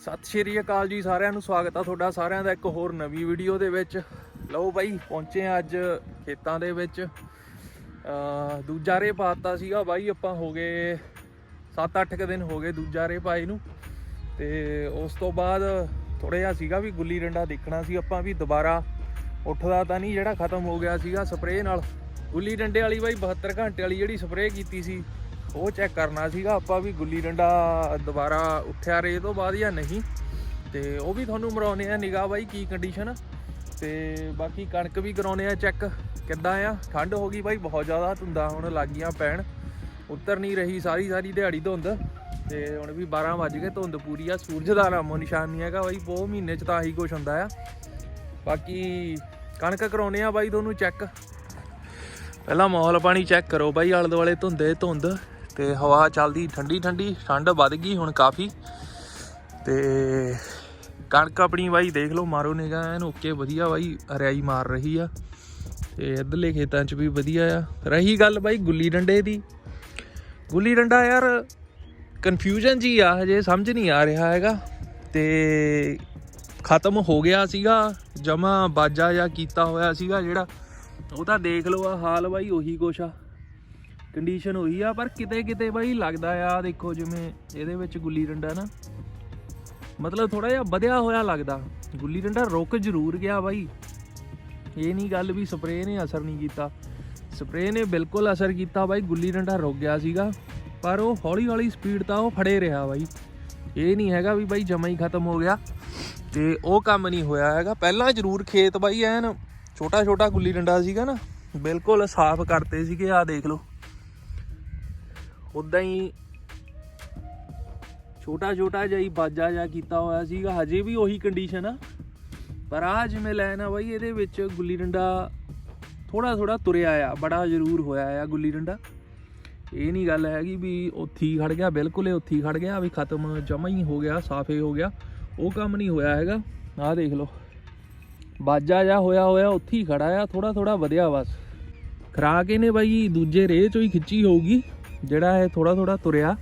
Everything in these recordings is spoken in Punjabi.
ਸਤਿ ਸ਼੍ਰੀ ਅਕਾਲ ਜੀ ਸਾਰਿਆਂ ਨੂੰ, ਸਵਾਗਤ ਆ ਤੁਹਾਡਾ ਸਾਰਿਆਂ ਦਾ ਇੱਕ ਹੋਰ ਨਵੀਂ ਵੀਡੀਓ ਦੇ ਵਿੱਚ। ਲਓ ਬਾਈ, ਪਹੁੰਚੇ ਆ ਅੱਜ ਖੇਤਾਂ ਦੇ ਵਿੱਚ। ਅ ਦੂਜਾ ਰੇ ਪਾਤਾ ਸੀਗਾ ਬਾਈ, ਆਪਾਂ ਹੋ ਗਏ 7-8 ਕ ਦਿਨ ਹੋ ਗਏ ਦੂਜਾ ਰੇ ਪਾਏ ਨੂੰ। ਤੇ ਉਸ ਤੋਂ ਬਾਅਦ ਥੋੜਾ ਜਿਹਾ ਸੀਗਾ ਵੀ ਗੁੱਲੀ ਡੰਡਾ ਦੇਖਣਾ ਸੀ ਆਪਾਂ ਵੀ, ਦੁਬਾਰਾ ਉੱਠਦਾ ਤਾਂ ਨਹੀਂ, ਜਿਹੜਾ ਖਤਮ ਹੋ ਗਿਆ ਸੀਗਾ ਸਪਰੇਅ ਨਾਲ। ਗੁੱਲੀ ਡੰਡੇ ਵਾਲੀ ਬਾਈ 72 ਘੰਟੇ ਵਾਲੀ ਜਿਹੜੀ ਸਪਰੇਅ ਕੀਤੀ ਸੀ ਉਹ ਚੈੱਕ ਕਰਨਾ ਸੀਗਾ, ਆਪਾਂ ਵੀ ਗੁੱਲੀ ਡੰਡਾ ਦੁਬਾਰਾ ਉੱਠਿਆ ਰੇ ਤੋਂ ਬਾਅਦ ਜਾਂ ਨਹੀਂ। ਤੇ ਉਹ ਵੀ ਤੁਹਾਨੂੰ ਮਰਾਉਨੇ ਆ ਨਿਗਾਹ ਬਾਈ, ਕੀ ਕੰਡੀਸ਼ਨ ਤੇ ਬਾਕੀ ਕਣਕ ਵੀ ਕਰਾਉਨੇ ਆ ਚੈੱਕ ਕਿੱਦਾਂ ਆ? ਠੰਡ ਹੋ ਗਈ ਬਾਈ, ਬਹੁਤ ਜ਼ਿਆਦਾ ਧੁੰਦਾਂ ਹੁਣ ਲੱਗ ਗਈਆਂ ਪੈਣ। ਉੱਤਰ ਨਹੀਂ ਰਹੀ ਸਾਰੀ ਸਾਰੀ ਦਿਹਾੜੀ ਧੁੰਦ। ਤੇ ਹੁਣ ਵੀ 12 ਵੱਜ ਗਏ ਧੁੰਦ ਪੂਰੀ ਆ, ਸੂਰਜ ਦਾ ਨਾਮੋ ਨਿਸ਼ਾਨ ਨਹੀਂ ਹੈਗਾ ਬਾਈ ਬਹੁਤ ਮਹੀਨੇ ਚ ਤਾਂ ਹੀ ਕੁਛ ਹੁੰਦਾ ਆ। ਬਾਕੀ ਕਣਕ ਕਰਾਉਨੇ ਆ ਬਾਈ ਤੁਹਾਨੂੰ ਚੈੱਕ ਪਹਿਲਾਂ ਮਾਹੌਲ ਪਾਣੀ ਚੈੱਕ ਕਰੋ ਬਾਈ, ਆਲੇ ਦੁਆਲੇ ਧੁੰਦੇ ਧੁੰਦ। ਤੇ ਹਵਾ ਚੱਲਦੀ ਠੰਡੀ ਠੰਡੀ, ਠੰਡ ਵੱਧ ਗਈ ਹੁਣ ਕਾਫੀ। ਤੇ ਕਣਕ ਆਪਣੀ ਬਾਈ ਦੇਖ ਲਓ, ਮਾਰੋ ਨਿਗਾ ਐਨ ਓਕੇ ਵਧੀਆ ਬਾਈ, ਹਰਿਆਈ ਮਾਰ ਰਹੀ ਆ। ਤੇ ਇਧਰਲੇ ਖੇਤਾਂ 'ਚ ਵੀ ਵਧੀਆ ਆ। ਰਹੀ ਗੱਲ ਬਾਈ ਗੁੱਲੀ ਡੰਡੇ ਦੀ। ਗੁੱਲੀ ਡੰਡਾ ਯਾਰ ਕਨਫਿਊਜ਼ਨ ਜੀ ਆ, ਹਜੇ ਸਮਝ ਨਹੀਂ ਆ ਰਿਹਾ ਹੈਗਾ। ਤੇ ਖਤਮ ਹੋ ਗਿਆ ਸੀਗਾ, ਜਮਾ ਬਾਜਾ ਜਾਂ ਕੀਤਾ ਹੋਇਆ ਸੀਗਾ ਜਿਹੜਾ। ਉਹ ਤਾਂ ਦੇਖ ਲਓ ਆ ਹਾਲ ਬਾਈ, ਉਹੀ ਕੁਛ ਆ। ਕੰਡੀਸ਼ਨ ਹੋਈ ਆ, ਪਰ ਕਿਤੇ ਕਿਤੇ ਬਾਈ ਲੱਗਦਾ ਆ, ਦੇਖੋ ਜਿਵੇਂ ਇਹਦੇ ਵਿੱਚ ਗੁੱਲੀ ਡੰਡਾ ਨਾ, ਮਤਲਬ ਥੋੜਾ ਜਿਹਾ ਵਧਿਆ ਹੋਇਆ ਲੱਗਦਾ। ਗੁੱਲੀ ਡੰਡਾ ਰੁਕ ਜ਼ਰੂਰ ਗਿਆ ਬਾਈ। ਇਹ ਨਹੀਂ ਗੱਲ ਵੀ ਸਪਰੇਅ ਨੇ ਅਸਰ ਨਹੀਂ ਕੀਤਾ। ਸਪਰੇਅ ਨੇ ਬਿਲਕੁਲ ਅਸਰ ਕੀਤਾ ਬਾਈ, ਗੁੱਲੀ ਡੰਡਾ ਰੁਕ ਗਿਆ ਸੀਗਾ, ਪਰ ਉਹ ਹੌਲੀ ਹੌਲੀ ਸਪੀਡ ਤਾਂ ਉਹ ਫੜੇ ਰਿਹਾ ਬਾਈ। ਇਹ ਨਹੀਂ ਹੈਗਾ ਵੀ ਬਾਈ ਜਮਾ ਹੀ ਖਤਮ ਹੋ ਗਿਆ, ਤੇ ਉਹ ਕੰਮ ਨਹੀਂ ਹੋਇਆ ਹੈਗਾ। ਪਹਿਲਾਂ ਜ਼ਰੂਰ ਖੇਤ ਬਾਈ ਐਨ ਛੋਟਾ ਛੋਟਾ ਗੁੱਲੀ ਡੰਡਾ ਸੀਗਾ ਨਾ, ਬਿਲਕੁਲ ਸਾਫ਼ ਕਰਤੇ ਸੀਗੇ ਆ ਦੇਖ ਲਓ। ਉਦਾਂ ਹੀ ਛੋਟਾ ਛੋਟਾ ਜਿਹਾ ਹੀ ਬਾਜਾ ਜਿਹਾ ਕੀਤਾ ਹੋਇਆ ਸੀਗਾ। ਹਜੇ ਵੀ ਉਹੀ ਕੰਡੀਸ਼ਨ ਆ। ਪਰ ਆ ਜਿਵੇਂ ਲੈਣ ਆ ਬਾਈ, ਇਹਦੇ ਵਿੱਚ ਗੁੱਲੀ ਡੰਡਾ ਥੋੜਾ ਥੋੜਾ ਤੁਰਿਆ ਆ, ਬੜਾ ਜ਼ਰੂਰ ਹੋਇਆ ਆ ਗੁੱਲੀ ਡੰਡਾ। ਇਹ ਨਹੀਂ ਗੱਲ ਹੈਗੀ ਵੀ ਉੱਥੇ ਹੀ ਖੜ ਗਿਆ, ਬਿਲਕੁਲ ਹੀ ਉੱਥੇ ਹੀ ਖੜ ਗਿਆ, ਵੀ ਖਤਮ ਜਮਾ ਹੀ ਹੋ ਗਿਆ, ਸਾਫੇ ਹੋ ਗਿਆ। ਉਹ ਕੰਮ ਨਹੀਂ ਹੋਇਆ ਹੈਗਾ। ਆਹ ਦੇਖ ਲਓ। ਬਾਜਾ ਜਾ ਹੋਇਆ ਹੋਇਆ, ਉੱਥੇ ਹੀ ਖੜਾ ਆ ਥੋੜਾ ਥੋੜਾ ਵਧਿਆ ਬਸ। ਖਰਾਕ ਇਹਨੇ ਬਾਈ, ਦੂਜੇ ਰੇਹ ਚੋਂ ਹੀ ਖਿੱਚੀ ਹੋਊਗੀ। ਜਿਹੜਾ ਇਹ ਥੋੜਾ ਥੋੜਾ ਤੁਰਿਆ,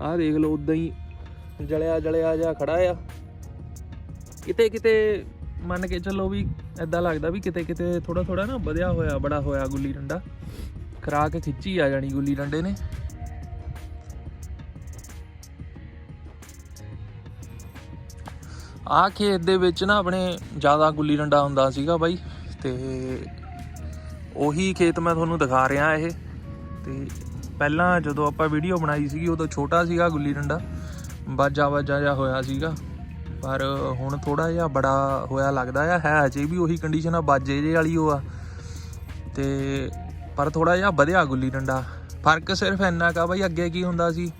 ਆਹ ਦੇਖ ਲਓ ਉਦਾਂ ਹੀ ਜਲਿਆ ਜਲਿਆ ਜਾ ਖੜਾ ਆ। ਕਿਤੇ ਕਿਤੇ ਮੰਨ ਕੇ ਚੱਲੋ ਵੀ ਐਦਾਂ ਲੱਗਦਾ ਵੀ ਕਿਤੇ ਕਿਤੇ ਥੋੜਾ ਥੋੜਾ ਨਾ ਵਧਿਆ ਹੋਇਆ, ਬੜਾ ਹੋਇਆ ਗੁੱਲੀ ਡੰਡਾ। ਖਰਾਕ ਖਿੱਚੀ ਆ ਜਾਣੀ ਗੁੱਲੀ ਡੰਡੇ ਨੇ। ਆ ਖੇਤ ਦੇ ਵਿੱਚ ਨਾ ਆਪਣੇ ਜ਼ਿਆਦਾ ਗੁੱਲੀ ਡੰਡਾ ਹੁੰਦਾ ਸੀਗਾ ਬਾਈ, ਤੇ ਉਹੀ ਖੇਤ ਮੈਂ ਤੁਹਾਨੂੰ ਦਿਖਾ ਰਿਹਾ ਇਹ। ਤੇ ਪਹਿਲਾਂ ਜਦੋਂ ਆਪਾਂ ਵੀਡੀਓ ਬਣਾਈ ਸੀਗੀ, ਉਦੋਂ ਛੋਟਾ ਸੀਗਾ ਗੁੱਲੀ ਡੰਡਾ। ਬਾਜਾ ਬਾਜਾ ਜਿਹਾ ਹੋਇਆ ਸੀਗਾ। ਪਰ ਹੁਣ ਥੋੜਾ ਜਿਹਾ ਬੜਾ ਹੋਇਆ ਲੱਗਦਾ ਆ। ਹੈ ਅਜੇ ਵੀ ਉਹੀ ਕੰਡੀਸ਼ਨ ਆ ਬਾਜੇ ਜੇ ਵਾਲੀ ਉਹ ਆ। ਤੇ ਪਰ ਥੋੜਾ ਜਿਹਾ ਵਧਿਆ ਗੁੱਲੀ ਡੰਡਾ। ਫ਼ਰਕ ਸਿਰਫ ਇੰਨਾ ਕਾ ਬਈ ਅੱਗੇ ਕੀ ਹੁੰਦਾ ਸੀ।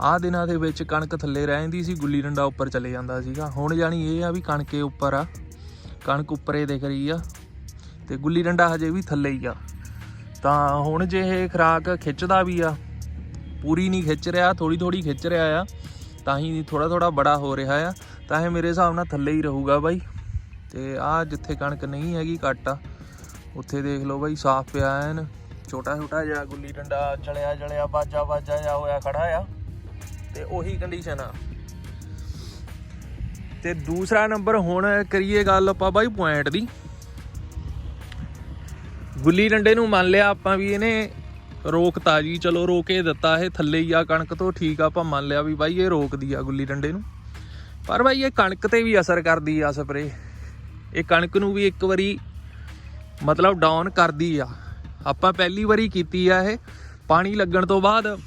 ਆਹ ਦਿਨਾਂ ਦੇ ਵਿੱਚ ਕਣਕ ਥੱਲੇ ਰਹਿ ਜਾਂਦੀ ਸੀ, ਗੁੱਲੀ ਡੰਡਾ ਉੱਪਰ ਚਲੇ ਜਾਂਦਾ ਸੀਗਾ। ਹੁਣ ਜਾਣੀ ਇਹ ਆ ਵੀ ਕਣਕੇ ਉੱਪਰ ਆ। ਕਣਕ ਉੱਪਰੇ ਦਿਖ ਰਹੀ ਆ। ਤੇ ਗੁੱਲੀ ਡੰਡਾ ਹਜੇ ਵੀ ਥੱਲੇ ਹੀ ਆ। ਤਾਂ ਹੁਣ ਜੇ ਇਹ ਖਰਾਕ ਖਿੱਚਦਾ ਵੀ ਆ, ਪੂਰੀ ਨਹੀਂ ਖਿੱਚ ਰਿਹਾ ਥੋੜੀ ਥੋੜੀ ਖਿੱਚ ਰਿਹਾ ਆ, ਤਾਂ ਹੀ ਥੋੜਾ ਥੋੜਾ ਬੜਾ ਹੋ ਰਿਹਾ ਆ, ਤਾਂ ਇਹ ਮੇਰੇ ਹਿਸਾਬ ਨਾਲ ਥੱਲੇ ਹੀ ਰਹੂਗਾ ਬਾਈ। ਤੇ ਆ ਜਿੱਥੇ ਕਣਕ ਨਹੀਂ ਹੈਗੀ ਘੱਟ ਆ, ਉੱਥੇ ਦੇਖ ਲਓ ਬਾਈ, ਸਾਫ਼ ਪਿਆ ਐਨ, ਛੋਟਾ ਛੋਟਾ ਜਿਹਾ ਗੁੱਲੀ ਡੰਡਾ ਜਲਿਆ ਜਲਿਆ, ਬਾਜਾ ਬਾਜਾ ਜਿਹਾ ਹੋਇਆ ਖੜਾ ਆ, ਤੇ ਉਹੀ ਕੰਡੀਸ਼ਨ ਆ। ਤੇ ਦੂਸਰਾ ਨੰਬਰ ਹੁਣ ਕਰੀਏ ਗੱਲ ਆਪਾਂ ਬਾਈ ਪੁਆਇੰਟ ਦੀ। ਗੁੱਲੀ ਡੰਡੇ ਨੂੰ ਮੰਨ ਲਿਆ ਆਪਾਂ ਵੀ ਇਹਨੇ ਰੋਕਤਾ ਜੀ, ਚਲੋ ਰੋਕੇ ਦਿੱਤਾ ਇਹ ਥੱਲੇ ਹੀ ਆ ਕਣਕ ਤੋਂ, ਠੀਕ ਆ, ਆਪਾਂ ਮੰਨ ਲਿਆ ਵੀ ਬਾਈ ਇਹ ਰੋਕਦੀ ਆ ਗੁੱਲੀ ਡੰਡੇ ਨੂੰ। ਪਰ ਬਾਈ ਇਹ ਕਣਕ ਤੇ ਵੀ ਅਸਰ ਕਰਦੀ ਆ ਸਪਰੇ ਇਹ ਕਣਕ ਨੂੰ ਵੀ ਇੱਕ ਵਾਰੀ ਮਤਲਬ ਡਾਊਨ ਕਰਦੀ ਆ। ਆਪਾਂ ਪਹਿਲੀ ਵਾਰੀ ਕੀਤੀ ਆ ਇਹ, ਪਾਣੀ ਲੱਗਣ ਤੋਂ ਬਾਅਦ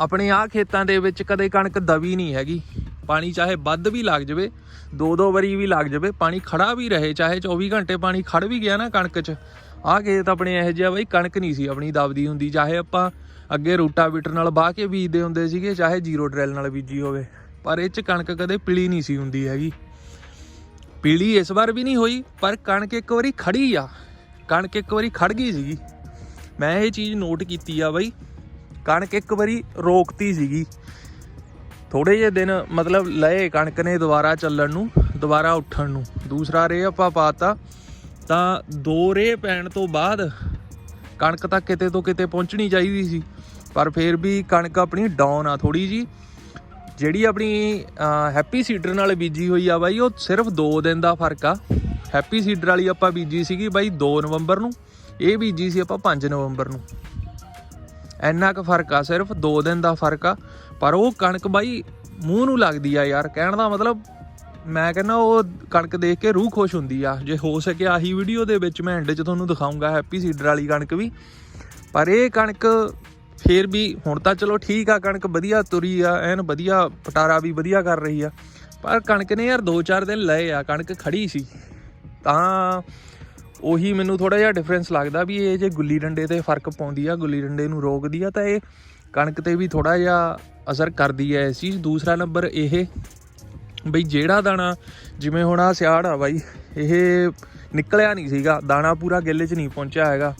ਆਪਣੇ ਆ ਖੇਤਾਂ ਦੇ ਵਿੱਚ ਕਦੇ ਕਣਕ ਦਵੀ ਨਹੀਂ ਹੈਗੀ। ਪਾਣੀ ਚਾਹੇ ਵੱਧ ਵੀ ਲੱਗ ਜਾਵੇ ਦੋ ਦੋ ਵਾਰੀ ਵੀ ਲੱਗ ਜਾਵੇ, ਪਾਣੀ ਖੜਾ ਵੀ ਰਹੇ, ਚਾਹੇ 24 ਘੰਟੇ ਪਾਣੀ ਖੜ ਵੀ ਗਿਆ ਨਾ ਕਣਕ 'ਚ। ਆਹ ਖੇਤ ਆਪਣੇ ਇਹੋ ਜਿਹਾ ਬਈ, ਕਣਕ ਨਹੀਂ ਸੀ ਆਪਣੀ ਦਬਦੀ ਹੁੰਦੀ, ਚਾਹੇ ਆਪਾਂ ਅੱਗੇ ਰੂਟਾਵੀਟਰ ਨਾਲ ਬਾਹ ਕੇ ਬੀਜਦੇ ਹੁੰਦੇ ਸੀਗੇ, ਚਾਹੇ ਜ਼ੀਰੋ ਡਰੈਲ ਨਾਲ ਬੀਜੀ ਹੋਵੇ, ਪਰ ਇਹ 'ਚ ਕਣਕ ਕਦੇ ਪੀਲੀ ਨਹੀਂ ਸੀ ਹੁੰਦੀ ਹੈਗੀ। ਪੀਲੀ ਇਸ ਵਾਰ ਵੀ ਨਹੀਂ ਹੋਈ, ਪਰ ਕਣਕ ਇੱਕ ਵਾਰੀ ਖੜੀ ਆ, ਕਣਕ ਇੱਕ ਵਾਰੀ ਖੜ ਗਈ ਸੀਗੀ। ਮੈਂ ਇਹ ਚੀਜ਼ ਨੋਟ ਕੀਤੀ ਆ ਬਈ, ਕਣਕ ਇੱਕ ਵਾਰੀ ਰੋਕਤੀ ਸੀਗੀ। ਥੋੜੇ ਜਿਹੇ ਦਿਨ ਮਤਲਬ ਲਏ ਕਣਕ ਨੇ ਦੁਬਾਰਾ ਚੱਲਣ ਨੂੰ, ਦੁਬਾਰਾ ਉੱਠਣ ਨੂੰ। ਦੂਸਰਾ ਰੇ ਆਪਾਂ ਪਾਤਾ, ਤਾਂ ਦੋ ਰੇ ਪੈਣ ਤੋਂ ਬਾਅਦ ਕਣਕ ਤਾਂ ਕਿਤੇ ਤੋਂ ਕਿਤੇ ਪਹੁੰਚਣੀ ਚਾਹੀਦੀ ਸੀ, ਪਰ ਫਿਰ ਵੀ ਕਣਕ ਆਪਣੀ ਡਾਊਨ ਆ ਥੋੜੀ ਜੀ ਜਿਹੜੀ ਆਪਣੀ ਹੈਪੀ ਸੀਡਰ ਨਾਲ ਬੀਜੀ ਹੋਈ ਆ ਬਾਈ, ਉਹ ਸਿਰਫ 2 ਦਿਨ ਦਾ ਫ਼ਰਕ ਆ। ਹੈਪੀ ਸੀਡਰ ਵਾਲੀ ਆਪਾਂ ਬੀਜੀ ਸੀਗੀ ਬਾਈ 2 ਨਵੰਬਰ ਨੂੰ, ਇਹ ਬੀਜੀ ਸੀ ਆਪਾਂ 5 ਨਵੰਬਰ ਨੂੰ। ਇੰਨਾ ਕੁ ਫ਼ਰਕ ਆ, ਸਿਰਫ 2 ਦਿਨ ਦਾ ਫ਼ਰਕ ਆ। ਪਰ ਉਹ ਕਣਕ ਬਾਈ ਮੂੰਹ ਨੂੰ ਲੱਗਦੀ ਆ ਯਾਰ, ਕਹਿਣ ਦਾ ਮਤਲਬ ਮੈਂ ਕਹਿੰਦਾ ਉਹ ਕਣਕ ਦੇਖ ਕੇ ਰੂਹ ਖੁਸ਼ ਹੁੰਦੀ ਆ। ਜੇ ਹੋ ਸਕੇ ਆਹੀ ਵੀਡੀਓ ਦੇ ਵਿੱਚ ਮੈਂ ਐਂਡ 'ਚ ਤੁਹਾਨੂੰ ਦਿਖਾਉਂਗਾ ਹੈਪੀ ਸੀਡਰ ਵਾਲੀ ਕਣਕ ਵੀ। ਪਰ ਇਹ ਕਣਕ ਫੇਰ ਵੀ ਹੁਣ ਤਾਂ ਚਲੋ ਠੀਕ ਆ, ਕਣਕ ਵਧੀਆ ਤੁਰੀ ਆ, ਐਨ ਵਧੀਆ, ਪਟਾਰਾ ਵੀ ਵਧੀਆ ਕਰ ਰਹੀ ਆ। ਪਰ ਕਣਕ ਨੇ ਯਾਰ 2-4 ਦਿਨ ਲਏ ਆ, ਕਣਕ ਖੜੀ ਸੀ। ਤਾਂ ਉਹੀ ਮੈਨੂੰ ਥੋੜਾ ਜਿਹਾ ਡਿਫਰੈਂਸ ਲੱਗਦਾ ਵੀ ਇਹ ਜੇ ਗੁੱਲੀ ਡੰਡੇ ਤੇ ਫ਼ਰਕ ਪਾਉਂਦੀ ਆ, ਗੁੱਲੀ ਡੰਡੇ ਨੂੰ ਰੋਕਦੀ ਆ, ਤਾਂ ਇਹ ਕਣਕ ਤੇ ਵੀ ਥੋੜਾ ਜਿਹਾ ਅਸਰ ਕਰਦੀ ਹੈ ਇਸ ਚੀਜ਼। ਦੂਸਰਾ ਨੰਬਰ ਇਹ ਬਈ ਜਿਹੜਾ ਦਾਣਾ, ਜਿਵੇਂ ਹੁਣ ਆ ਸਿਆੜ ਆ ਬਾਈ, ਇਹ ਨਿਕਲਿਆ ਨਹੀਂ ਸੀਗਾ, ਦਾਣਾ ਪੂਰਾ ਗਿੱਲੇ 'ਚ ਨਹੀਂ ਪਹੁੰਚਿਆ ਹੈਗਾ।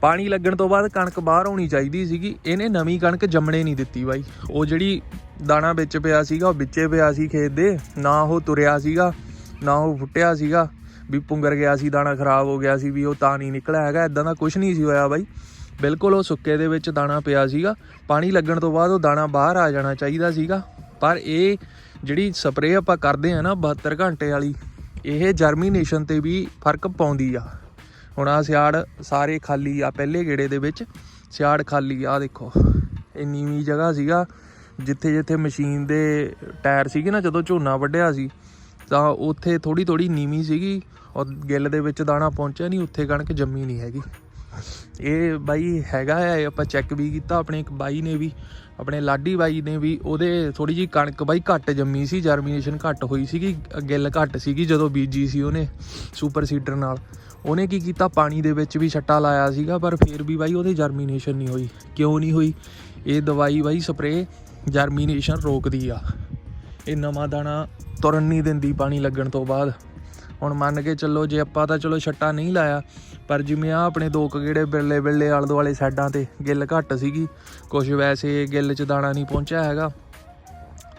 ਪਾਣੀ ਲੱਗਣ ਤੋਂ ਬਾਅਦ ਕਣਕ ਬਾਹਰ ਆਉਣੀ ਚਾਹੀਦੀ ਸੀਗੀ, ਇਹਨੇ ਨਵੀਂ ਕਣਕ ਜੰਮਣੇ ਨਹੀਂ ਦਿੱਤੀ ਬਾਈ। ਉਹ ਜਿਹੜੀ ਦਾਣਾ ਵਿੱਚ ਪਿਆ ਸੀਗਾ, ਉਹ ਵਿੱਚੇ ਪਿਆ ਸੀ ਖੇਤ ਦੇ, ਨਾ ਉਹ ਤੁਰਿਆ ਸੀਗਾ, ਨਾ ਉਹ ਫੁੱਟਿਆ ਸੀਗਾ, ਵੀ ਪੁੰਗਰ ਗਿਆ ਸੀ, ਦਾਣਾ ਖਰਾਬ ਹੋ ਗਿਆ ਸੀ, ਵੀ ਉਹ ਤਾਂ ਨਹੀਂ ਨਿਕਲਿਆ ਹੈਗਾ ਇਦਾਂ ਦਾ ਕੁਝ ਨਹੀਂ ਸੀ ਹੋਇਆ ਬਾਈ। ਬਿਲਕੁਲ ਉਹ ਸੁੱਕੇ ਦੇ ਵਿੱਚ ਦਾਣਾ ਪਿਆ ਸੀਗਾ। ਪਾਣੀ ਲੱਗਣ ਤੋਂ ਬਾਅਦ ਉਹ ਦਾਣਾ ਬਾਹਰ ਆ ਜਾਣਾ ਚਾਹੀਦਾ ਸੀਗਾ। ਪਰ ਇਹ ਜਿਹੜੀ ਸਪਰੇਅ ਆਪਾਂ ਕਰਦੇ ਆ ਨਾ 72 ਘੰਟੇ ਵਾਲੀ, ਇਹ ਜਰਮੀਨੇਸ਼ਨ ਤੇ ਵੀ ਫ਼ਰਕ ਪਾਉਂਦੀ ਆ। ਹੁਣ ਆ ਸਿਆੜ ਸਾਰੇ ਖਾਲੀ ਆ ਪਹਿਲੇ ਗੇੜੇ ਦੇ ਵਿੱਚ। ਸਿਆੜ ਖਾਲੀ ਆ ਦੇਖੋ, ਇਹ ਨੀਵੀਂ ਜਗ੍ਹਾ ਸੀਗਾ। ਜਿੱਥੇ ਜਿੱਥੇ ਮਸ਼ੀਨ ਦੇ ਟਾਇਰ ਸੀਗੇ ਨਾ, ਜਦੋਂ ਝੋਨਾ ਵੱਢਿਆ ਸੀ, ਤਾਂ ਉੱਥੇ ਥੋੜੀ ਥੋੜੀ ਨੀਵੀਂ ਸੀਗੀ। ਔਰ ਗਿੱਲ ਦੇ ਵਿੱਚ ਦਾਣਾ ਪਹੁੰਚਿਆ ਨਹੀਂ, ਉੱਥੇ ਕਣਕ ਜੰਮੀ ਨਹੀਂ ਹੈਗੀ। ਇਹ ਬਾਈ ਹੈਗਾ ਆ ਆਪਾਂ ਚੈੱਕ ਵੀ ਕੀਤਾ, ਆਪਣੇ ਇੱਕ ਬਾਈ ਨੇ ਵੀ, ਆਪਣੇ ਲਾਡੀ ਬਾਈ ਨੇ ਵੀ, ਉਹਦੇ ਥੋੜੀ ਜੀ ਕਣਕ ਬਾਈ ਘੱਟ ਜੰਮੀ ਸੀ ਜਰਮੀਨੇਸ਼ਨ ਘੱਟ ਹੋਈ ਸੀਗੀ, ਗਿੱਲ ਘੱਟ ਸੀਗੀ ਜਦੋਂ ਬੀਜੀ ਸੀ ਉਹਨੇ ਸੁਪਰ ਸੀਡਰ ਨਾਲ। ਉਹਨੇ ਕੀ ਕੀਤਾ, ਪਾਣੀ ਦੇ ਵਿੱਚ ਵੀ ਛੱਟਾ ਲਾਇਆ ਸੀਗਾ, ਪਰ ਫਿਰ ਵੀ ਬਾਈ ਉਹਦੇ ਜਰਮੀਨੇਸ਼ਨ ਨਹੀਂ ਹੋਈ। ਕਿਉਂ ਨਹੀਂ ਹੋਈ? ਇਹ ਦਵਾਈ ਬਾਈ ਸਪਰੇ ਜਰਮੀਨੇਸ਼ਨ ਰੋਕਦੀ ਆ। ਇਹ ਨਵਾਂ ਦਾਣਾ ਤੁਰਨ ਨਹੀਂ ਦਿੰਦੀ ਪਾਣੀ ਲੱਗਣ ਤੋਂ ਬਾਅਦ। ਹੁਣ ਮੰਨ ਕੇ ਚੱਲੋ ਜੇ ਆਪਾਂ ਤਾਂ ਚਲੋ ਛੱਟਾ ਨਹੀਂ ਲਾਇਆ, ਪਰ ਜਿਵੇਂ ਆ ਆਪਣੇ ਦੋ ਕਗੇੜੇ ਬਿਰਲੇ ਬਿਰਲੇ ਆਲੇ ਦੁਆਲੇ ਸਾਈਡਾਂ ਤੇ ਗਿੱਲ ਘੱਟ ਸੀਗੀ ਕੁਝ ਵੈਸੇ ਗਿੱਲ 'ਚ ਦਾਣਾ ਨਹੀਂ ਪਹੁੰਚਿਆ ਹੈਗਾ,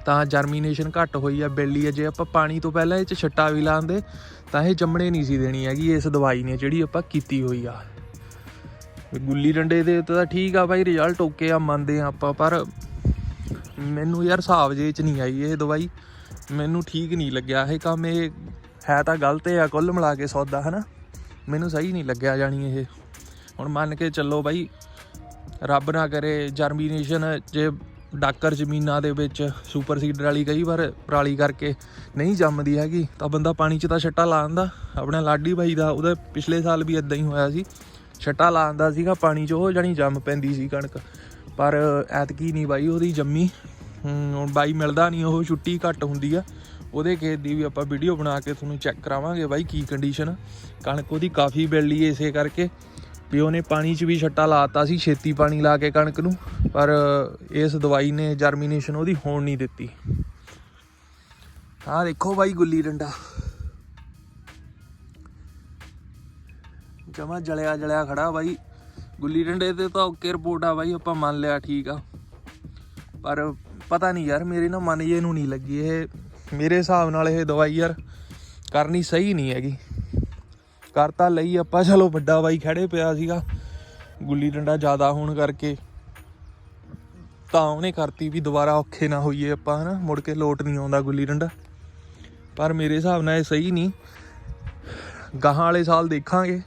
ਤਾਂ ਜਰਮੀਨੇਸ਼ਨ ਘੱਟ ਹੋਈ ਆ ਬਿਰਲੀ ਆ, ਜੇ ਆਪਾਂ ਪਾਣੀ ਤੋਂ ਪਹਿਲਾਂ ਇਹ 'ਚ ਛੱਟਾ ਵੀ ਲਾਉਂਦੇ ਤਾਂ ਇਹ ਜੰਮਣੇ ਨਹੀਂ ਸੀ ਦੇਣੀ ਹੈਗੀ, ਇਸ ਦਵਾਈ ਨੇ ਜਿਹੜੀ ਆਪਾਂ ਕੀਤੀ ਹੋਈ ਆ। ਗੁੱਲੀ ਡੰਡੇ ਦੇ ਤਾਂ ਠੀਕ ਆ ਭਾਈ ਰਿਜ਼ਲਟ ਓਕੇ ਆ, ਮੰਨਦੇ ਆ ਆਪਾਂ, ਪਰ ਮੈਨੂੰ ਯਾਰ ਹਿਸਾਬ ਜੇ ਚ ਨਹੀਂ ਆਈ ਇਹ ਦਵਾਈ, ਮੈਨੂੰ ਠੀਕ ਨਹੀਂ ਲੱਗਿਆ ਇਹ ਕੰਮ, ਇਹ ਹੈ ਤਾਂ ਗਲਤ ਆ, ਕੁੱਲ ਮਿਲਾ ਕੇ ਸੌਦਾ, ਹਨਾ? ਮੈਨੂੰ ਸਹੀ ਨਹੀਂ ਲੱਗਿਆ ਜਾਣੀ ਇਹ। ਹੁਣ ਮੰਨ ਕੇ ਚੱਲੋ ਬਾਈ, ਰੱਬ ਨਾ ਕਰੇ ਜਰਮੀਨੇਸ਼ਨ ਜੇ ਡਾਕਰ ਜ਼ਮੀਨਾਂ ਦੇ ਵਿੱਚ ਸੁਪਰ ਸੀਡਰ ਵਾਲੀ ਕਈ ਵਾਰ ਪਰਾਲੀ ਕਰਕੇ ਨਹੀਂ ਜੰਮਦੀ ਹੈਗੀ, ਤਾਂ ਬੰਦਾ ਪਾਣੀ 'ਚ ਤਾਂ ਛੱਟਾ ਲਾ ਦਿੰਦਾ। ਆਪਣੇ ਲਾਡੀ ਬਾਈ ਦਾ, ਉਹਦਾ ਪਿਛਲੇ ਸਾਲ ਵੀ ਇਦਾਂ ਹੀ ਹੋਇਆ ਸੀ। ਛੱਟਾ ਲਾ ਦਿੰਦਾ ਸੀਗਾ ਪਾਣੀ 'ਚ, ਉਹ ਜਾਨੀ ਜੰਮ ਪੈਂਦੀ ਸੀ ਕਣਕ। ਪਰ ਐਤਕੀ ਨਹੀਂ ਬਾਈ ਉਹਦੀ ਜੰਮੀ। ਹੁਣ ਬਾਈ ਮਿਲਦਾ ਨਹੀਂ, ਉਹ ਛੁੱਟੀ ਘੱਟ ਹੁੰਦੀ ਆ। ਉਹਦੇ ਖੇਤ ਦੀ ਵੀ ਆਪਾਂ ਵੀਡੀਓ ਬਣਾ ਕੇ ਤੁਹਾਨੂੰ ਚੈੱਕ ਕਰਾਵਾਂਗੇ ਬਾਈ ਕੀ ਕੰਡੀਸ਼ਨ ਕਣਕ ਉਹਦੀ ਕਾਫੀ ਬਿਲਲੀ ਇਸੇ ਕਰਕੇ ਵੀ ਉਹਨੇ ਪਾਣੀ 'ਚ ਵੀ ਛੱਟਾ ਲਾਤਾ ਸੀ, ਛੇਤੀ ਪਾਣੀ ਲਾ ਕੇ ਕਣਕ ਨੂੰ, ਪਰ ਇਸ ਦਵਾਈ ਨੇ ਜਰਮੀਨੇਸ਼ਨ ਉਹਦੀ ਹੋਣ ਨਹੀਂ ਦਿੱਤੀ। ਆਹ ਦੇਖੋ ਬਾਈ ਗੁੱਲੀ ਡੰਡਾ। ਜਮਾ ਜਲਿਆ ਜਲਿਆ ਖੜਾ ਬਾਈ। ਗੁੱਲੀ ਡੰਡੇ ਤੇ ਤਾਂ ਓਕੇ ਰਿਪੋਰਟ ਆ ਬਾਈ, ਆਪਾਂ ਮੰਨ ਲਿਆ ਠੀਕ ਆ। ਪਰ ਪਤਾ ਨਹੀਂ ਯਾਰ, ਮੇਰੇ ਨਾ ਮਨ ਜੇ ਨੂੰ ਨਹੀਂ ਲੱਗੀ ਇਹ ਮੇਰੇ ਹਿਸਾਬ ਨਾਲ ਇਹ ਦਵਾਈ ਯਾਰ ਕਰਨੀ ਸਹੀ ਨਹੀਂ ਹੈਗੀ। ਕਰਤਾ ਲਈ ਆਪਾਂ, ਚਲੋ ਵੱਡਾ ਬਾਈ ਖੜੇ ਪਿਆ ਸੀਗਾ। ਗੁੱਲੀ ਡੰਡਾ ਜ਼ਿਆਦਾ ਹੋਣ ਕਰਕੇ ਤਾਂ ਉਹਨੇ ਕਰਤੀ ਵੀ ਦੁਬਾਰਾ ਔਖੇ ਨਾ ਹੋਈਏ ਆਪਾਂ, ਹਨਾ? ਮੁੜ ਕੇ ਲੋਟ ਨਹੀਂ ਆਉਂਦਾ ਗੁੱਲੀ ਡੰਡਾ। ਪਰ ਮੇਰੇ ਹਿਸਾਬ ਨਾਲ ਇਹ ਸਹੀ ਨਹੀਂ। ਗਾਹਾਂ ਵਾਲੇ ਸਾਲ ਦੇਖਾਂਗੇ।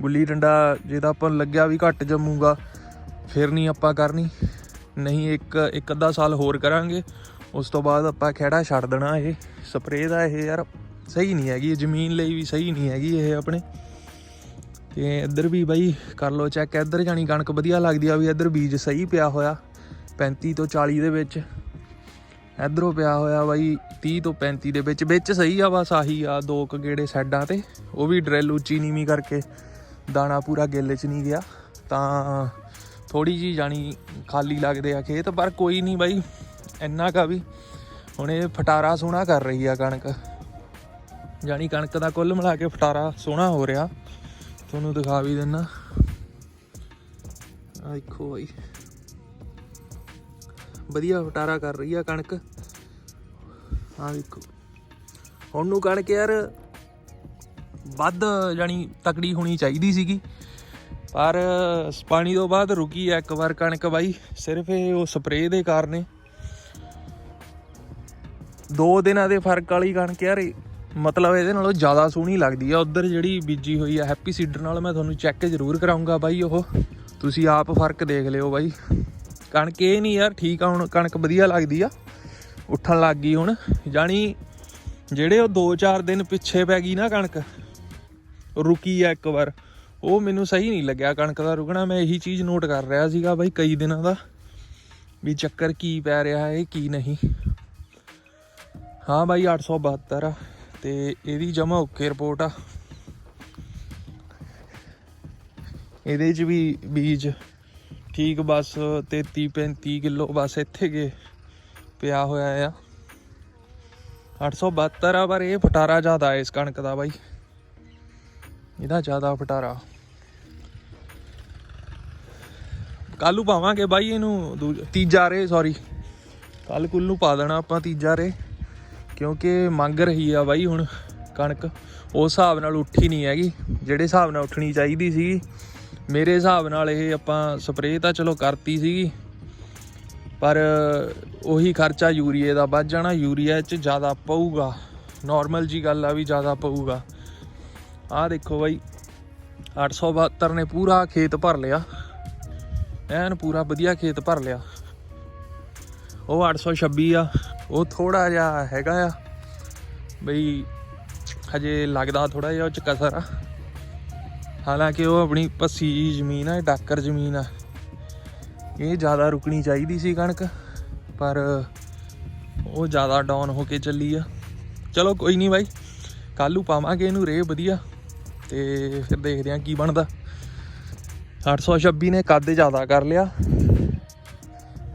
ਗੁੱਲੀ ਡੰਡਾ ਜੇ ਤਾਂ ਆਪਾਂ ਨੂੰ ਲੱਗਿਆ ਵੀ ਘੱਟ ਜੰਮੂਗਾ, ਫਿਰ ਨਹੀਂ ਆਪਾਂ ਕਰਨੀ। ਨਹੀਂ, ਇੱਕ ਇੱਕ ਅੱਧਾ ਸਾਲ ਹੋਰ ਕਰਾਂਗੇ। ਉਸ ਤੋਂ ਬਾਅਦ ਆਪਾਂ ਖੇੜਾ ਛੱਡ ਦੇਣਾ ਇਹ। ਸਪਰੇਅ ਦਾ ਇਹ ਯਾਰ ਸਹੀ ਨਹੀਂ ਹੈਗੀ, ਜ਼ਮੀਨ ਲਈ ਵੀ ਸਹੀ ਨਹੀਂ ਹੈਗੀ ਇਹ ਆਪਣੇ। ਤੇ ਇੱਧਰ ਵੀ ਬਾਈ ਕਰ ਲਓ ਚੈੱਕ ਇੱਧਰ ਜਾਣੀ ਕਣਕ ਵਧੀਆ ਲੱਗਦੀ ਆ ਵੀ ਇੱਧਰ ਬੀਜ ਸਹੀ ਪਿਆ ਹੋਇਆ 35 ਤੋਂ 40 ਦੇ ਵਿੱਚ। ਇਧਰੋਂ ਪਿਆ ਹੋਇਆ ਬਾਈ 30 ਤੋਂ 35 ਦੇ ਵਿੱਚ ਵਿੱਚ ਸਹੀ ਆ ਬਸ ਆਹੀ ਆ, ਦੋ ਕ ਗੇੜੇ ਸਾਈਡਾਂ ਤੇ, ਉਹ ਵੀ ਡਰਿਲ ਉੱਚੀ ਨੀਵੀਂ ਕਰਕੇ ਦਾਣਾ ਪੂਰਾ ਗਿੱਲ ਚ ਨਹੀਂ ਗਿਆ। ਤਾਂ ਥੋੜੀ ਜੀ ਜਾਣੀ ਖਾਲੀ ਲੱਗਦੇ ਆ ਖੇਤ, ਪਰ ਕੋਈ ਨਹੀਂ ਬਾਈ। ਇੰਨਾ ਕਾ ਵੀ ਹੁਣ ਇਹ ਫਟਾਰਾ ਸੋਹਣਾ ਕਰ ਰਹੀ ਆ ਕਣਕ। ਜਾਣੀ ਕਣਕ ਦਾ ਕੁੱਲ ਮਿਲਾ ਕੇ ਫਟਾਰਾ ਸੋਹਣਾ ਹੋ ਰਿਹਾ। ਤੁਹਾਨੂੰ ਦਿਖਾ ਵੀ ਦਿੰਨਾ। ਦੇਖੋ ਬਾਈ। ਵਧੀਆ ਫਟਾਰਾ ਕਰ ਰਹੀ ਆ ਕਣਕ। ਆ ਦੇਖੋ। ਹੁਣ ਨੂੰ ਕਣਕ ਯਾਰ ਵੱਧ ਜਾਣੀ ਤਕੜੀ ਹੋਣੀ ਚਾਹੀਦੀ ਸੀਗੀ। ਪਰ ਪਾਣੀ ਤੋਂ ਬਾਅਦ ਰੁਕੀ ਆ ਇੱਕ ਵਾਰ ਕਣਕ ਬਾਈ। ਸਿਰਫ ਇਹ ਉਹ ਸਪਰੇਅ ਦੇ ਕਾਰਨ ਦੋ ਦਿਨਾਂ ਦੇ ਫ਼ਰਕ ਵਾਲੀ ਕਣਕ ਯਾਰ ਮਤਲਬ ਇਹਦੇ ਨਾਲੋਂ ਜ਼ਿਆਦਾ ਸੋਹਣੀ ਲੱਗਦੀ ਆ। ਉਧਰ ਜਿਹੜੀ ਬੀਜੀ ਹੋਈ ਆ ਹੈਪੀ ਸੀਡਰ ਨਾਲ ਮੈਂ ਤੁਹਾਨੂੰ ਚੈੱਕ ਜ਼ਰੂਰ ਕਰਾਉਂਗਾ ਬਾਈ ਉਹ। ਤੁਸੀਂ ਆਪ ਫ਼ਰਕ ਦੇਖ ਲਿਓ ਬਾਈ। ਕਣਕ ਇਹ ਨਹੀਂ ਯਾਰ, ਠੀਕ ਆ, ਹੁਣ ਕਣਕ ਵਧੀਆ ਲੱਗਦੀ ਆ। ਉੱਠਣ ਲੱਗ ਗਈ ਹੁਣ। ਜਾਣੀ ਜਿਹੜੇ ਉਹ 2-4 ਦਿਨ ਪਿੱਛੇ ਪੈ ਗਈ ਨਾ ਕਣਕ, ਰੁਕੀ ਆ ਇੱਕ ਵਾਰ, ਉਹ ਮੈਨੂੰ ਸਹੀ ਨਹੀਂ ਲੱਗਿਆ। ਕਣਕ ਦਾ ਰੁਕਣਾ ਮੈਂ ਇਹੀ ਚੀਜ਼ ਨੋਟ ਕਰ ਰਿਹਾ ਸੀਗਾ ਬਾਈ ਕਈ ਦਿਨਾਂ ਦਾ, ਵੀ ਚੱਕਰ ਕੀ ਪੈ ਰਿਹਾ ਹੈ, ਕੀ ਨਹੀਂ। ਹਾਂ ਬਾਈ 872 ਆ ਤੇ ਇਹਦੀ ਜਮਾ ਓਕੇ ਰਿਪੋਰਟ ਆ। ਇਹਦੇ ਚ ਵੀ ਬੀਜ ਠੀਕ ਬਸ 33 35 ਕਿਲੋ ਬਸ ਇੱਥੇ ਗਏ ਪਿਆ ਹੋਇਆ ਆ। 872 ਆ, ਪਰ ਇਹ ਫਟਾਰਾ ਜ਼ਿਆਦਾ ਇਸ ਕਣਕ ਦਾ ਬਾਈ। ਇਹਦਾ ਜ਼ਿਆਦਾ ਫਟਾਰਾ। ਕੱਲੂ ਪਾਵਾਂਗੇ ਬਾਈ ਇਹਨੂੰ ਦੂਜ- ਤੀਜਾ ਰੇ ਸੌਰੀ ਕੱਲ ਕੁੱਲ ਨੂੰ ਪਾ ਦੇਣਾ ਆਪਾਂ ਤੀਜਾ ਰੇ। ਕਿਉਂਕਿ ਮੰਗ ਰਹੀ ਆ ਬਾਈ ਹੁਣ ਕਣਕ ਉਸ ਹਿਸਾਬ ਨਾਲ ਉੱਠੀ ਨਹੀਂ ਹੈਗੀ। ਜਿਹੜੇ ਹਿਸਾਬ ਨਾਲ ਉੱਠਣੀ ਚਾਹੀਦੀ ਸੀ, ਮੇਰੇ ਹਿਸਾਬ ਨਾਲ ਇਹ ਆਪਾਂ ਸਪਰੇਅ ਤਾਂ ਚਲੋ ਕਰਤੀ ਸੀਗੀ ਪਰ ਉਹੀ ਖਰਚਾ ਯੂਰੀਏ ਦਾ ਵੱਧ ਜਾਣਾ, ਯੂਰੀਆ 'ਚ ਜ਼ਿਆਦਾ ਪਊਗਾ। ਨਾਰਮਲ ਜੀ ਗੱਲ ਆ ਵੀ ਜ਼ਿਆਦਾ ਪਊਗਾ। ਆਹ ਦੇਖੋ ਬਾਈ 872 ਨੇ ਪੂਰਾ ਖੇਤ ਭਰ ਲਿਆ। ਐਨ ਪੂਰਾ ਵਧੀਆ ਖੇਤ ਭਰ ਲਿਆ। ਉਹ 826 ਆ। ਉਹ ਥੋੜਾ ਜਿਹਾ ਹੈਗਾ ਆ। ਬਈ ਹਜੇ ਲੱਗਦਾ ਥੋੜਾ ਜਿਹਾ ਉਹ ਚ ਕਸਰ ਆ ਹਾਲਾਂਕਿ ਉਹ ਆਪਣੀ ਪੱਸੀ ਜ਼ਮੀਨ ਆ ਡਾਕਰ ਜ਼ਮੀਨ ਆ। ਇਹ ਜ਼ਿਆਦਾ ਰੁਕਣੀ ਚਾਹੀਦੀ ਸੀ ਕਣਕ, ਪਰ ਉਹ ਜ਼ਿਆਦਾ ਡਾਊਨ ਹੋ ਕੇ ਚੱਲੀ ਆ। ਚਲੋ ਕੋਈ ਨਹੀਂ ਬਾਈ ਕੱਲੂ ਪਾਵਾਂਗੇ ਇਹਨੂੰ ਰੇ ਵਧੀਆ ਤੇ ਫਿਰ ਦੇਖਦੇ ਆ ਕੀ ਬਣਦਾ। 826 ਨੇ ਕੱਦ ਜ਼ਿਆਦਾ ਕਰ ਲਿਆ।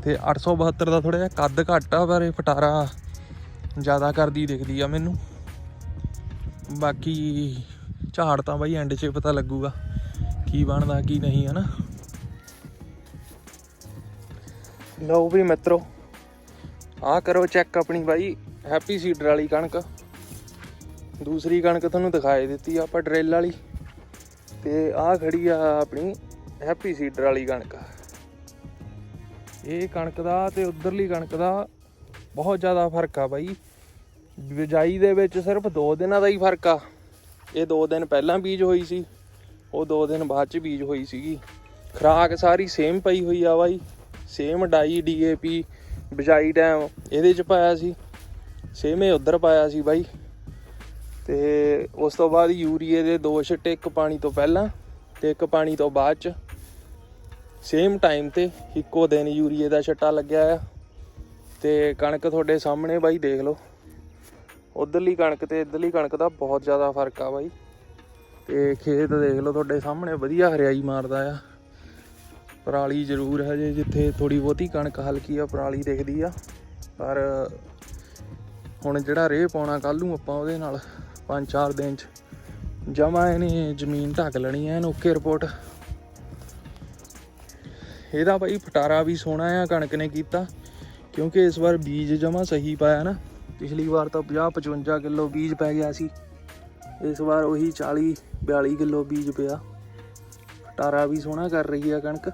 ਤੇ 872 ਦਾ ਥੋੜਾ ਜਿਹਾ ਕੱਦ ਘੱਟ ਆ, ਪਰ ਇਹ ਫਟਾਰਾ ਜ਼ਿਆਦਾ ਕਰਦੀ ਦਿਖਦੀ ਆ ਮੈਨੂੰ। ਬਾਕੀ ਝਾੜ ਤਾਂ ਬਾਈ ਐਂਡ 'ਚ ਪਤਾ ਲੱਗੂਗਾ ਕੀ ਬਣਦਾ, ਕੀ ਨਹੀਂ, ਹਨਾ? ਲਓ ਵੀ ਮਿੱਤਰੋ, ਆਹ ਕਰੋ ਚੈੱਕ ਆਪਣੀ ਬਾਈ ਹੈਪੀ ਸੀਡਰ ਵਾਲੀ ਕਣਕ। ਦੂਸਰੀ ਕਣਕ ਤੁਹਾਨੂੰ ਦਿਖਾਈ ਦਿੱਤੀ ਆਪਾਂ ਡਰਿਲ ਵਾਲੀ। ਤੇ ਆਹ ਖੜੀ ਆ ਆਪਣੀ ਹੈਪੀ ਸੀਡਰ ਵਾਲੀ ਕਣਕ। ਇਹ ਕਣਕ ਦਾ ਤੇ ਉਧਰਲੀ ਕਣਕ ਦਾ ਬਹੁਤ ਜ਼ਿਆਦਾ ਫ਼ਰਕ ਆ ਬਾਈ। ਬਿਜਾਈ ਦੇ ਵਿੱਚ ਸਿਰਫ 2 ਦਿਨਾਂ ਦਾ ਹੀ ਫ਼ਰਕ ਆ। ਇਹ 2 ਦਿਨ ਪਹਿਲਾਂ ਬੀਜ ਹੋਈ ਸੀ, ਉਹ 2 ਦਿਨ ਬਾਅਦ ਚ ਬੀਜ ਹੋਈ ਸੀਗੀ। ਖਰਾਕ ਸਾਰੀ ਸੇਮ ਪਈ ਹੋਈ ਆ ਬਾਈ ਸੇਮ ਡਾਈ ਡੀਏਪੀ ਬਿਜਾਈ ਟਾਈਮ ਇਹਦੇ ਚ ਪਾਇਆ ਸੀ ਸੇਮ ਇਹ ਉਧਰ ਪਾਇਆ ਸੀ ਬਾਈ। ਤੇ ਉਸ ਤੋਂ ਬਾਅਦ ਯੂਰੀਏ ਦੇ ਦੋ ਛਿੱਟੇ, ਇੱਕ ਪਾਣੀ ਤੋਂ ਪਹਿਲਾਂ ਤੇ ਇੱਕ ਪਾਣੀ ਤੋਂ ਬਾਅਦ ਚ ਸੇਮ ਟਾਈਮ ਤੇ ਇੱਕੋ ਦਿਨ ਯੂਰੀਏ ਦਾ ਛੱਟਾ ਲੱਗਿਆ ਆ। ਤੇ ਕਣਕ ਤੁਹਾਡੇ ਸਾਹਮਣੇ ਬਾਈ ਦੇਖ ਲਓ। ਉਧਰਲੀ ਕਣਕ ਤੇ ਇਧਰਲੀ ਕਣਕ ਦਾ ਬਹੁਤ ਜ਼ਿਆਦਾ ਫ਼ਰਕ ਆ ਬਾਈ। ਤੇ ਖੇਤ ਦੇਖ ਲਓ ਤੁਹਾਡੇ ਸਾਹਮਣੇ, ਵਧੀਆ ਹਰਿਆਈ ਮਾਰਦਾ ਆ। ਪਰਾਲੀ ਜ਼ਰੂਰ ਹੈ ਜੇ, ਜਿੱਥੇ ਥੋੜੀ ਬਹੁਤੀ ਕਣਕ ਹਲਕੀ ਆ, ਪਰਾਲੀ ਦਿਖਦੀ ਆ। ਪਰ ਹੁਣ ਜਿਹੜਾ ਰੇਹ ਪਾਉਣਾ ਕੱਲ ਨੂੰ ਆਪਾਂ ਉਹਦੇ ਨਾਲ 5-4 ਦਿਨ ਚ। ਜਮਾ ਇਹਨੇ ਜ਼ਮੀਨ ਢੱਕ ਲੈਣੀ ਐ ਓਕੇ ਰਿਪੋਰਟ ਇਹਦਾ ਬਾਈ ਫਟਾਰਾ ਵੀ ਸੋਹਣਾ ਆ, ਕਣਕ ਨੇ ਕੀਤਾ। ਕਿਉਂਕਿ ਇਸ ਵਾਰ ਬੀਜ ਜਮਾ ਸਹੀ ਪਾਇਆ ਨਾ। ਪਿਛਲੀ ਵਾਰ ਤਾਂ 50 55 ਕਿਲੋ ਬੀਜ ਪੈ ਗਿਆ ਸੀ। ਇਸ ਵਾਰ ਉਹੀ 40 42 ਕਿਲੋ ਬੀਜ ਪਿਆ। ਫਟਾਰਾ ਵੀ ਸੋਹਣਾ ਕਰ ਰਹੀ ਆ ਕਣਕ।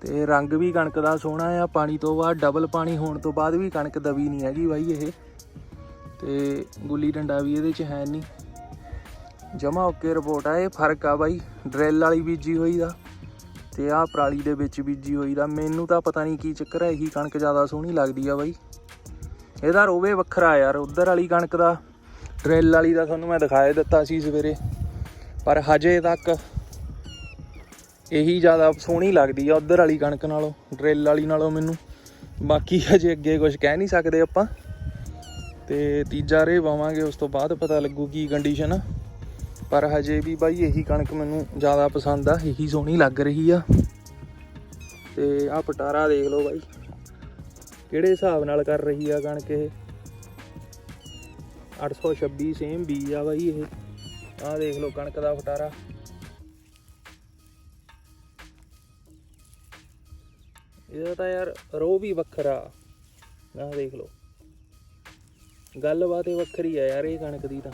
ਤੇ ਰੰਗ ਵੀ ਕਣਕ ਦਾ ਸੋਹਣਾ ਆ। ਪਾਣੀ ਤੋਂ ਬਾਅਦ ਡਬਲ ਪਾਣੀ ਹੋਣ ਤੋਂ ਬਾਅਦ ਵੀ ਕਣਕ ਦਬੀ ਨਹੀਂ ਹੈਗੀ ਬਾਈ ਇਹ। ਤੇ ਗੁੱਲੀ ਡੰਡਾ ਵੀ ਇਹਦੇ ਚ ਹੈ ਨਹੀਂ। ਜਮਾ ਓਕੇ ਰਿਪੋਰਟ ਆ, ਇਹ ਫ਼ਰਕ ਆ ਬਾਈ। ਡਰਿਲ ਵਾਲੀ ਬੀਜੀ ਹੋਈ ਦਾ। ਤੇ ਆਹ ਪਰਾਲੀ ਦੇ ਵਿੱਚ ਬੀਜੀ ਹੋਈ ਦਾ। ਮੈਨੂੰ ਤਾਂ ਪਤਾ ਨਹੀਂ ਕੀ ਚੱਕਰ ਹੈ ਇਹੀ ਕਣਕ ਜ਼ਿਆਦਾ ਸੋਹਣੀ ਲੱਗਦੀ ਆ ਬਾਈ। ਇਹਦਾ ਰੋਵੇ ਵੱਖਰਾ ਯਾਰ, ਉਧਰ ਵਾਲੀ ਕਣਕ ਦਾ, ਡਰਿਲ ਵਾਲੀ ਦਾ ਤੁਹਾਨੂੰ ਮੈਂ ਦਿਖਾਏ ਦਿੱਤਾ ਸੀ ਸਵੇਰੇ। ਪਰ ਹਜੇ ਤੱਕ ਇਹੀ ਜ਼ਿਆਦਾ ਸੋਹਣੀ ਲੱਗਦੀ ਆ ਉਧਰ ਵਾਲੀ ਕਣਕ ਨਾਲੋਂ, ਡਰਿਲ ਵਾਲੀ ਨਾਲੋਂ ਮੈਨੂੰ। ਬਾਕੀ ਹਜੇ ਅੱਗੇ ਕੁਝ ਕਹਿ ਨਹੀਂ ਸਕਦੇ ਆਪਾਂ। ਤੇ ਤੀਜਾ ਰੇ ਪਾਵਾਂਗੇ, ਉਸ ਤੋਂ ਬਾਅਦ ਪਤਾ ਲੱਗੂ ਕੀ ਕੰਡੀਸ਼ਨ ਆ। ਪਰ ਹਜੇ ਵੀ ਬਾਈ ਇਹੀ ਕਣਕ ਮੈਨੂੰ ਜ਼ਿਆਦਾ ਪਸੰਦ ਆ, ਇਹੀ ਸੋਹਣੀ ਲੱਗ ਰਹੀ ਆ। ਤੇ ਆ ਪਟਾਰਾ ਦੇਖ ਲਓ ਬਾਈ, ਕਿਹੜੇ ਹਿਸਾਬ ਨਾਲ ਕਰ ਰਹੀ ਆ ਕਣਕ ਇਹ? 826 ਸੇਮ ਬੀਜ ਆ ਬਾਈ ਇਹ। ਆਹ ਦੇਖ ਲਓ ਕਣਕ ਦਾ ਫਟਾਰਾ ਇਹਦਾ ਤਾਂ ਯਾਰ ਰੋ ਵੀ ਵੱਖਰਾ। ਆਹ ਦੇਖ ਲਓ। ਗੱਲਬਾਤ ਹੀ ਵੱਖਰੀ ਆ ਯਾਰ ਇਹ ਕਣਕ ਦੀ ਤਾਂ।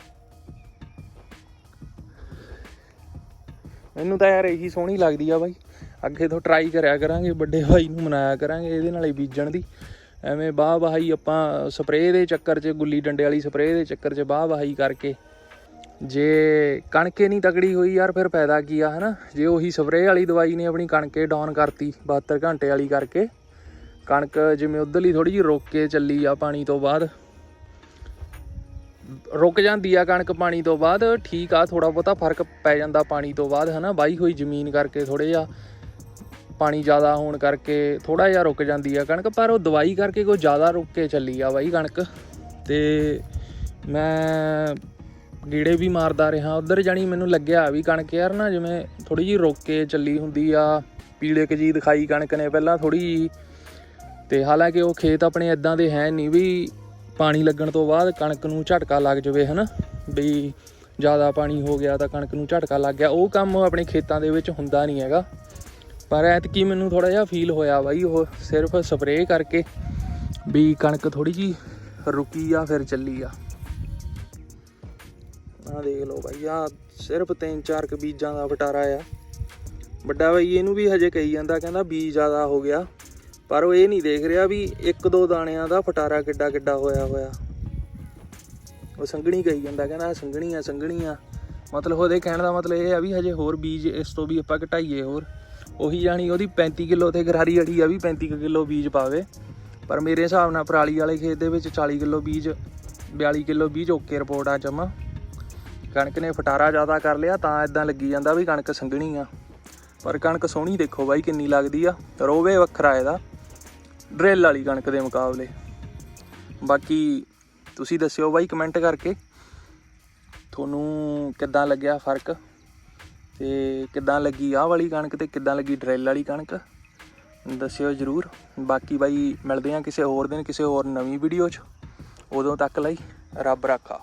ਮੈਨੂੰ ਤਾਂ ਯਾਰ ਇਹੀ ਸੋਹਣੀ ਲੱਗਦੀ ਆ ਬਾਈ। ਅੱਗੇ ਤੋਂ ਟਰਾਈ ਕਰਿਆ ਕਰਾਂਗੇ, ਵੱਡੇ ਭਾਈ ਨੂੰ ਮਨਾਇਆ ਕਰਾਂਗੇ ਇਹਦੇ ਨਾਲ ਹੀ ਬੀਜਣ ਦੀ। ਐਵੇਂ ਬਾਹ ਬਹਾਈ ਆਪਾਂ ਸਪਰੇਅ ਦੇ ਚੱਕਰ 'ਚ, ਗੁੱਲੀ ਡੰਡੇ ਵਾਲੀ ਸਪਰੇਅ ਦੇ ਚੱਕਰ 'ਚ ਬਾਹ ਬਹਾਈ ਕਰਕੇ। ਜੇ ਕਣਕੇ ਨਹੀਂ ਤਕੜੀ ਹੋਈ ਯਾਰ, ਫਿਰ ਫਾਇਦਾ ਕੀ ਆ, ਹਨਾ? ਜੇ ਉਹੀ ਸਪਰੇਅ ਵਾਲੀ ਦਵਾਈ ਨੇ ਆਪਣੀ ਕਣਕੇ ਡਾਊਨ ਕਰਤੀ 72 ਘੰਟੇ ਵਾਲੀ ਕਰਕੇ। ਕਣਕ ਜਿਵੇਂ ਉਧਰਲੀ ਥੋੜੀ ਜਿਹੀ ਰੋਕ ਕੇ ਚੱਲੀ ਆ ਪਾਣੀ ਤੋਂ ਬਾਅਦ ਰੁਕ ਜਾਂਦੀ ਆ ਕਣਕ ਪਾਣੀ ਤੋਂ ਬਾਅਦ, ਠੀਕ ਆ ਥੋੜਾ ਬਹੁਤਾ ਫ਼ਰਕ ਪੈ ਜਾਂਦਾ ਪਾਣੀ ਤੋਂ ਬਾਅਦ, ਹਨਾ, ਵਾਹੀ ਹੋਈ ਜ਼ਮੀਨ ਕਰਕੇ ਥੋੜੇ ਜਿਹਾ ਪਾਣੀ ਜ਼ਿਆਦਾ ਹੋਣ ਕਰਕੇ ਥੋੜਾ ਜਿਹਾ ਰੁਕ ਜਾਂਦੀ ਆ ਕਣਕ, ਪਰ ਉਹ ਦਵਾਈ ਕਰਕੇ ਕੋਈ ਜ਼ਿਆਦਾ ਰੁਕ ਕੇ ਚੱਲੀ ਆ ਬਾਈ ਕਣਕ। ਤੇ ਮੈਂ ਗੀੜੇ ਵੀ ਮਾਰਦਾ ਰਿਹਾ, ਉਧਰ ਜਾਣੀ ਮੈਨੂੰ ਲੱਗਿਆ ਵੀ ਕਣਕ ਯਾਰ ਨਾ ਜਿਵੇਂ ਥੋੜੀ ਜਿਹੀ ਰੁਕ ਕੇ ਚੱਲੀ ਹੁੰਦੀ ਆ, ਪੀਲੇ ਕਜੀ ਦਿਖਾਈ ਕਣਕ ਨੇ ਪਹਿਲਾਂ ਥੋੜੀ ਜਿਹੀ। ਤੇ ਹਾਲਾਂਕਿ ਉਹ ਖੇਤ ਆਪਣੇ ਇਦਾਂ ਦੇ ਹੈ ਨਹੀਂ ਵੀ ਪਾਣੀ ਲੱਗਣ ਤੋਂ ਬਾਅਦ ਕਣਕ ਨੂੰ ਝਟਕਾ ਲੱਗ ਜਾਵੇ, ਹਨਾ? ਵੀ ਜ਼ਿਆਦਾ ਪਾਣੀ ਹੋ ਗਿਆ ਤਾਂ ਕਣਕ ਨੂੰ ਝਟਕਾ ਲੱਗ ਗਿਆ। ਉਹ ਕੰਮ ਆਪਣੇ ਖੇਤਾਂ ਦੇ ਵਿੱਚ ਹੁੰਦਾ ਨਹੀਂ ਹੈਗਾ। ਪਰ ਐਤਕੀ ਮੈਨੂੰ ਥੋੜਾ ਜਿਹਾ ਫੀਲ ਹੋਇਆ ਬਾਈ, ਉਹ ਸਿਰਫ ਸਪਰੇਅ ਕਰਕੇ ਵੀ ਕਣਕ ਥੋੜੀ ਜੀ ਰੁਕੀ ਆ, ਫਿਰ ਚੱਲੀ ਆ। ਆ ਦੇਖ ਲਓ ਬਾਈ ਆ ਸਿਰਫ ਤਿੰਨ ਚਾਰ ਕ ਬੀਜਾਂ ਦਾ ਵਟਾਰਾ ਆ। ਵੱਡਾ ਬਾਈ, ਇਹਨੂੰ ਵੀ ਹਜੇ ਕਹੀ ਜਾਂਦਾ, ਕਹਿੰਦਾ ਬੀਜ ਜ਼ਿਆਦਾ ਹੋ ਗਿਆ। ਪਰ ਉਹ ਇਹ ਨਹੀਂ ਦੇਖ ਰਿਹਾ ਵੀ ਇੱਕ ਦੋ ਦਾਣਿਆਂ ਦਾ ਫਟਾਰਾ ਕਿੱਡਾ ਕਿੱਡਾ ਹੋਇਆ ਹੋਇਆ। ਉਹ ਸੰਘਣੀ ਕਹੀ ਜਾਂਦਾ, ਕਹਿੰਦਾ ਸੰਘਣੀ ਆ ਸੰਘਣੀ ਆ ਮਤਲਬ ਉਹਦੇ ਕਹਿਣ ਦਾ ਮਤਲਬ ਇਹ ਆ ਵੀ ਹਜੇ ਹੋਰ ਬੀਜ ਇਸ ਤੋਂ ਵੀ ਆਪਾਂ ਘਟਾਈਏ ਹੋਰ। ਉਹੀ ਜਾਣੀ ਉਹਦੀ 35 ਕਿਲੋ ਤੇ ਗਰਾਰੀ ਅੜੀ ਆ ਵੀ 35 ਕੁ ਕਿਲੋ ਬੀਜ ਪਾਵੇ। ਪਰ ਮੇਰੇ ਹਿਸਾਬ ਨਾਲ ਪਰਾਲੀ ਵਾਲੇ ਖੇਤ ਦੇ ਵਿੱਚ 40 ਕਿਲੋ ਬੀਜ 42 ਕਿਲੋ ਬੀਜ ਓਕੇ ਰਿਪੋਰਟ ਆ ਜਮਾ। ਕਣਕ ਨੇ ਫਟਾਰਾ ਜ਼ਿਆਦਾ ਕਰ ਲਿਆ ਤਾਂ ਇਦਾਂ ਲੱਗੀ ਜਾਂਦਾ ਵੀ ਕਣਕ ਸੰਘਣੀ ਆ। ਪਰ ਕਣਕ ਸੋਹਣੀ ਦੇਖੋ ਬਾਈ ਕਿੰਨੀ ਲੱਗਦੀ ਆ, ਰੋਵੇ ਵੱਖਰਾ ਇਹਦਾ। ਡਰਿਲ ਵਾਲੀ ਕਣਕ ਦੇ ਮੁਕਾਬਲੇ। ਬਾਕੀ ਤੁਸੀਂ ਦੱਸਿਓ ਬਾਈ ਕਮੈਂਟ ਕਰਕੇ, ਤੁਹਾਨੂੰ ਕਿੱਦਾਂ ਲੱਗਿਆ ਫ਼ਰਕ? ਤੇ ਕਿੱਦਾਂ ਲੱਗੀ ਆਹ ਵਾਲੀ ਕਣਕ ਤੇ ਕਿੱਦਾਂ ਲੱਗੀ ਡਰਿਲ ਵਾਲੀ ਕਣਕ? ਦੱਸਿਓ ਜਰੂਰ। ਬਾਕੀ ਬਾਈ ਮਿਲਦੇ ਆ ਕਿਸੇ ਹੋਰ ਦਿਨ, ਕਿਸੇ ਹੋਰ ਨਵੀਂ ਵੀਡੀਓ 'ਚ। ਉਦੋਂ ਤੱਕ ਲਈ ਰੱਬ ਰਾਖਾ।